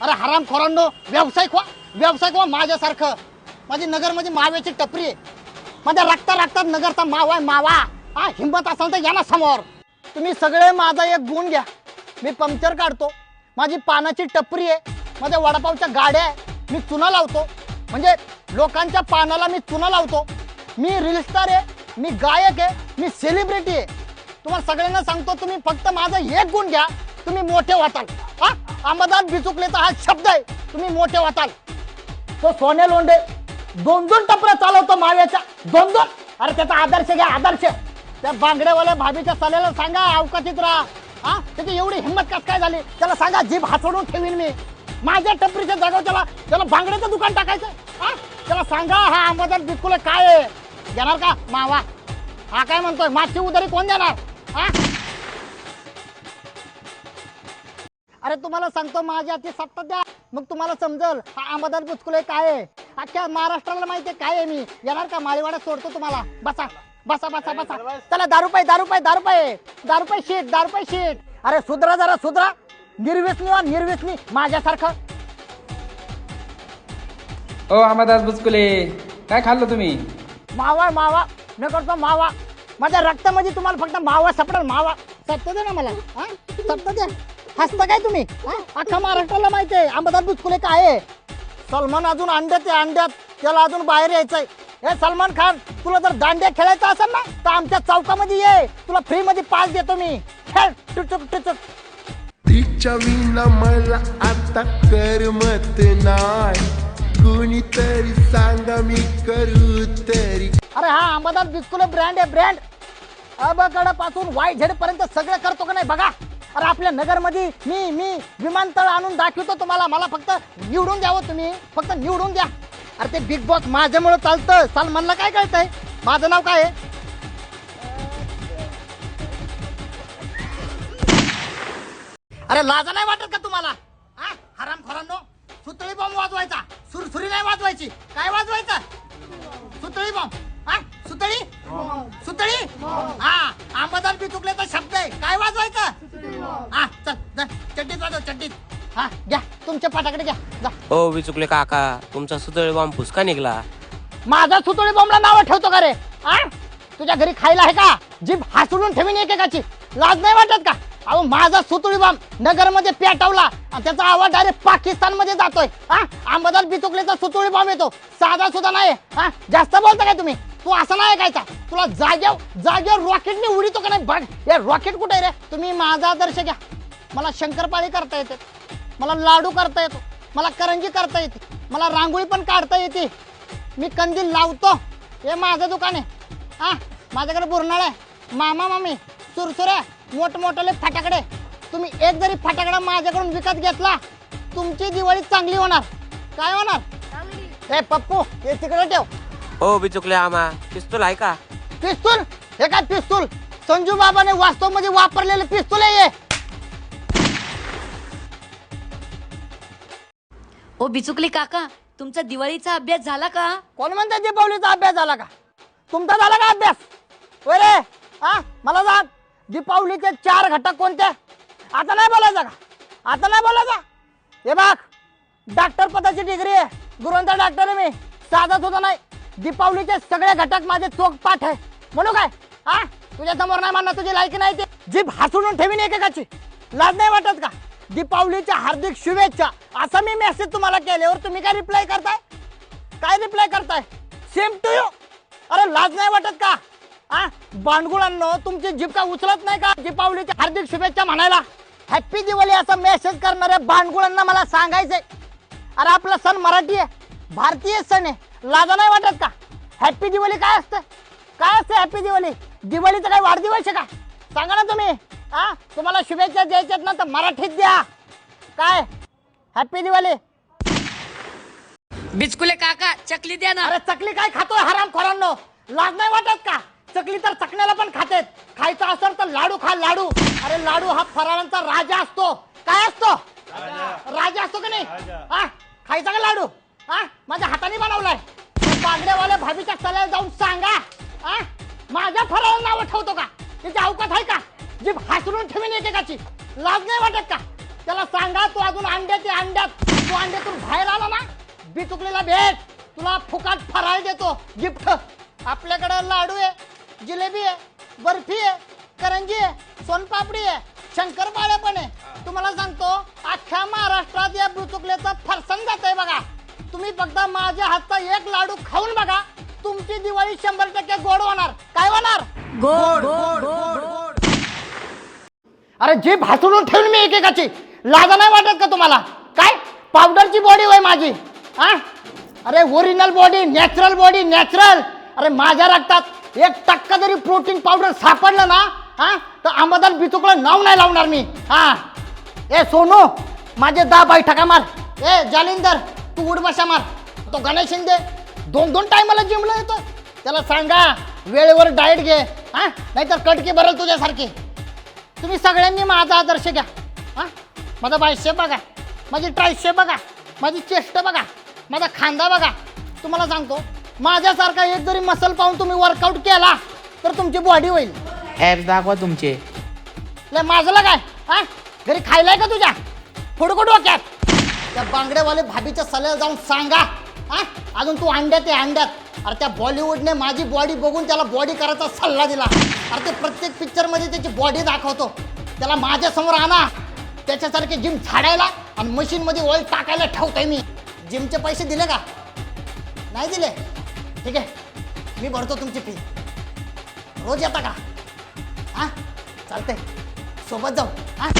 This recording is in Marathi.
अरे हराम खोरांडो व्यावसायिक व्हा व्यावसायिक व्हा माझ्यासारखं. माझी नगरमध्ये म्हणजे माव्याची टपरी आहे. माझ्या रक्ता रक्तात नगरचा मावा आहे मावा. हा हिंमत असाल तर या ना समोर. तुम्ही सगळे माझा एक गुण घ्या. मी पंक्चर काढतो. माझी पानाची टपरी आहे. माझ्या वडापावच्या गाड्या आहे. मी चुना लावतो. म्हणजे लोकांच्या पानाला मी चुना लावतो. मी रील स्टार आहे. मी गायक आहे. मी सेलिब्रिटी आहे. तुम्हाला सगळ्यांना सांगतो तुम्ही फक्त माझा एक गुण घ्या. तुम्ही मोठे व्हाताल अंबादास बिचुकलेचा हा शब्द आहे. तुम्ही मोठे व्हाताल तो सोने लोंडे दोन दोन टपऱ्या चालवतो माव्याच्या. दोन दोन अरे त्याचा आदर्श घ्या आदर्श. त्या बांगड्यावाल्या भाभीच्या सल्याला सांगा अवकाशीत राहा. हा? त्याची एवढी हिंमत कस काय झाली? त्याला सांगा जीभ हासडून ठेवीन मी. माझ्या टपरीच्या जागा त्याला त्याला बांगड्याचं दुकान टाकायचं हा? त्याला सांगा हा अंबादास बिचकुले काय आहे? घेणार का? मावा. हा काय म्हणतोय? मागची उदारी कोण देणार? हा? अरे तुम्हाला सांगतो माझ्या हाती सत्ता द्या. मग तुम्हाला समजल हा अंबादास बुचकुले काय आहे? अख्ख्या महाराष्ट्राला माहिती आहे काय आहे मी? येणार का? माळीवाड्यात सोडतो तुम्हाला. बसा बसा बसा बसा. चला दारू पाय दारू पाय दारू पाय दारू पाय शीट दारू पाय शीट अरे सुधरा जरा सुधरा. निर्व्यसनी वा निर्व्यसनी माझ्यासारखं. ओ अमरदास बुचकुले काय खाल्लं तुम्ही? मावा मावा. मी करतो मावा. माझ्या रक्तामध्ये तुम्हाला फक्त मावा सापडेल मावा. सत्य दे ना मला हा? सत्य द्या हसता काय तुम्ही? हा? अख्खा महाराष्ट्राला माहिती आहे. अंबादास बुचकुले काय आहे? सलमान अजून अंड्यात आहे अंड्यात. त्याला अजून बाहेर यायचंय. हे सलमान खान तुला जर दांड्या खेळायचं असेल ना तर आमच्या चौकामध्ये ये. तुला फ्री मध्ये पास देतो मी. खेळ. टुचुक टुचुक. तिच्या विना मला आता करमत नाय कुणीतरी सांगा मी करू तरी. अरे हा अंबादास बिस्कुले ब्रँड आहे ब्रँड अबकडपासून वाय झेड पर्यंत सगळं करतो का नाही बघा. अरे आपल्या नगरमध्ये मी मी विमानतळ आणून दाखवतो तुम्हाला. मला फक्त निवडून द्यावं तुम्ही. फक्त निवडून द्या. अरे ते बिग बॉस माझ्यामुळे चालतं. सलमानला काय कळतंय? माझं नाव काय आहे? अरे लाजा नाही वाटत का तुम्हाला? हा? हराम खोरांनो सुतळी बॉम्ब वाजवायचा. सुरसुरी नाही वाजवायची. काय वाजवायचं? तुमच्या पाटाकडे घ्या जा. हो विचुकले काका. तुमचा सुतळी बॉम्ब फुसका निघला. माझा सुतळी बॉम्बला नाव ठेवतो का रे? हा तुझ्या घरी खायला आहे का? जीभ हासडून ठेवीन एकेकाची. लाज नाही वाटत का? अहो माझा सुतळी बॉम्ब नगरमध्ये पेटवला आणि त्याचा आवाज डायरेक्ट पाकिस्तानमध्ये जातोय. हा अंबादार बिचुकलेचा सुतळी बॉम्ब येतो. साधा सुद्धा नाही. हा जास्त बोलता काय तुम्ही? तू असं नाही ऐकायचा. तुला जाग्यावर जाग्यावर रॉकेटने उडीतो का नाही? बघ हे रॉकेट कुठे रे? तुम्ही माझा आदर्श घ्या. मला शंकरपाळी करता येते. मला लाडू करता येतो मला करंजी करता येते मला रांगोळी पण काढता येते. मी कंदील लावतो. हे माझं दुकान आहे. हा माझ्याकडे बुरनाळ आहे. मामा मामी सुरसुऱ्या मोठमोठाले फटाकडे. तुम्ही एक जरी फटाकडा माझ्याकडून विकत घेतला तुमची दिवाळी चांगली होणार. काय होणार? हे पप्पू हे तिकडे ठेव. हो बिचुकले आमा. पिस्तूल आहे का? पिस्तूल? हे काय पिस्तूल? संजू बाबाने वास्तवमध्ये वापरलेले पिस्तूल आहे ओ बिचुकले काका तुमचा दिवाळीचा अभ्यास झाला का? कोण म्हणते दीपावलीचा अभ्यास झाला का? तुमचा झाला का अभ्यास? होय रे हा? मला सांग दीपावलीचे चार घटक कोणते? आता नाही बोलायचा का? आता नाही बोलायचा? हे बघ डॉक्टर पदाची डिग्री आहे. गुरुवंत डॉक्टर आहे मी. साधा सुद्धा नाही. दीपावलीचे सगळे घटक माझे चोख पाठ आहे. म्हणू काय? हा? तुझ्या समोर नाही मानणार तुझी लायकी नाही ते. जीभ हसून ठेवीन एकेकाची. लाज नाही वाटत का? दीपावलीच्या हार्दिक शुभेच्छा. असा मी मेसेज तुम्हाला केल्यावर तुम्ही काय रिप्लाय करताय? काय रिप्लाय करताय? सेम टू यू अरे लाज नाही वाटत का? आ? बांडगुळांनो तुमची जीभ का उचलत नाही का दीपावलीच्या हार्दिक शुभेच्छा म्हणायला? हॅप्पी दिवाळी असा मेसेज करणाऱ्या बांडगुळांना मला सांगायचंय. अरे आपला सण मराठी आहे. भारतीय सण आहे. लाजा नाही वाटत का? हॅप्पी दिवाळी काय असतं? काय असतं हॅप्पी दिवाळी? दिवाळीचं काय वाढदिवस आहे का? सांगा ना तुम्ही. हा? तुम्हाला शुभेच्छा द्यायच्यात ना तर मराठीत द्या. काय? हॅप्पी दिवाळी बिचकुले काका चकली द्या ना. अरे चकली काय खातोय हराम खोरांनो? लाज नाही वाटत का? चकली तर चकण्याला पण खातेत. खायचा असेल तर लाडू खा लाडू. अरे लाडू हा फराळांचा राजा असतो. काय असतो? राजा असतो का नाही? हा? खायचा का लाडू? हा? माझ्या हाताने बनवलाय. बागड्यावाल्या भाभीच्या सल्याला जाऊन सांगा. हा? माझ्या फराळाला नाव ठेवतो का? त्याची अवकात आहे का? जी हासरून ठेवीन एकेकाची लाज नाही वाटत का? त्याला सांगा तू अजून अंड्यात आहे, अंड्यात तू अंड्यातून बाहेर आला ना बिचुकलेला भेट. तुला फुकाट फराळ देतो. गिफ्ट. आपल्याकडे लाडू आहे जिलेबी आहे बर्फी आहे करंजी आहे सोनपापडी आहे शंकरपाळे पण आहे. तुम्हाला सांगतो अख्ख्या महाराष्ट्रात या बिचुकल्याचं फरसन जात आहे बघा. तुम्ही फक्त माझ्या हातचा एक लाडू खाऊन बघा. तुमची दिवाळी शंभर टक्के गोड होणार. काय होणार? अरे जी भासडून ठेवून मी एकेकाची. लाजा नाही वाटत का तुम्हाला? काय? पावडरची बॉडी होय माझी. हा अरे original body natural body natural अरे माझ्या रक्तात एक टक्का जरी प्रोटीन पावडर सापडलं ना हा तर अंबादान बिचुकलं नाव नाही लावणार मी. हा ए सोनू माझे दहा बैठका मार. ए जालिंदर तू उठ मार. तो गणेश शिंदे. दोन दोन टायमाला जिमला येतो त्याला सांगा वेळेवर डाएट घे. हा नाहीतर कटकी भरल तुझ्यासारखी. तुम्ही सगळ्यांनी माझा आदर्श घ्या. हा? माझा बायशेप बघा. माझी ट्रायशेप बघा. माझी चेस्ट बघा. माझा खांदा बघा. तुम्हाला सांगतो माझ्यासारखा एक जरी मसल पाहून तुम्ही वर्कआउट केला तर तुमची बॉडी होईल. ॲप्स दाखवा तुमचे. ले माझलं काय? हा? घरी खायलाय का तुझ्या? फोडको डोक्यात. त्या बांगडेवाले भाभीच्या सल्याला जाऊन सांगा. हा? अजून तू अंड्यात आहे अंड्यात. अरे त्या बॉलिवूडने माझी बॉडी बघून त्याला बॉडी करायचा सल्ला दिला. अरे ते प्रत्येक पिक्चरमध्ये त्याची बॉडी दाखवतो. त्याला माझ्यासमोर आणा. त्याच्यासारखे जिम झाडायला आणि मशीनमध्ये ऑइल टाकायला ठेवतोय मी. जिमचे पैसे दिले का? नाही दिले. ठीक आहे. मी भरतो तुमची फी रोज येता का? हा? चालतंय. सोबत जाऊ. हां?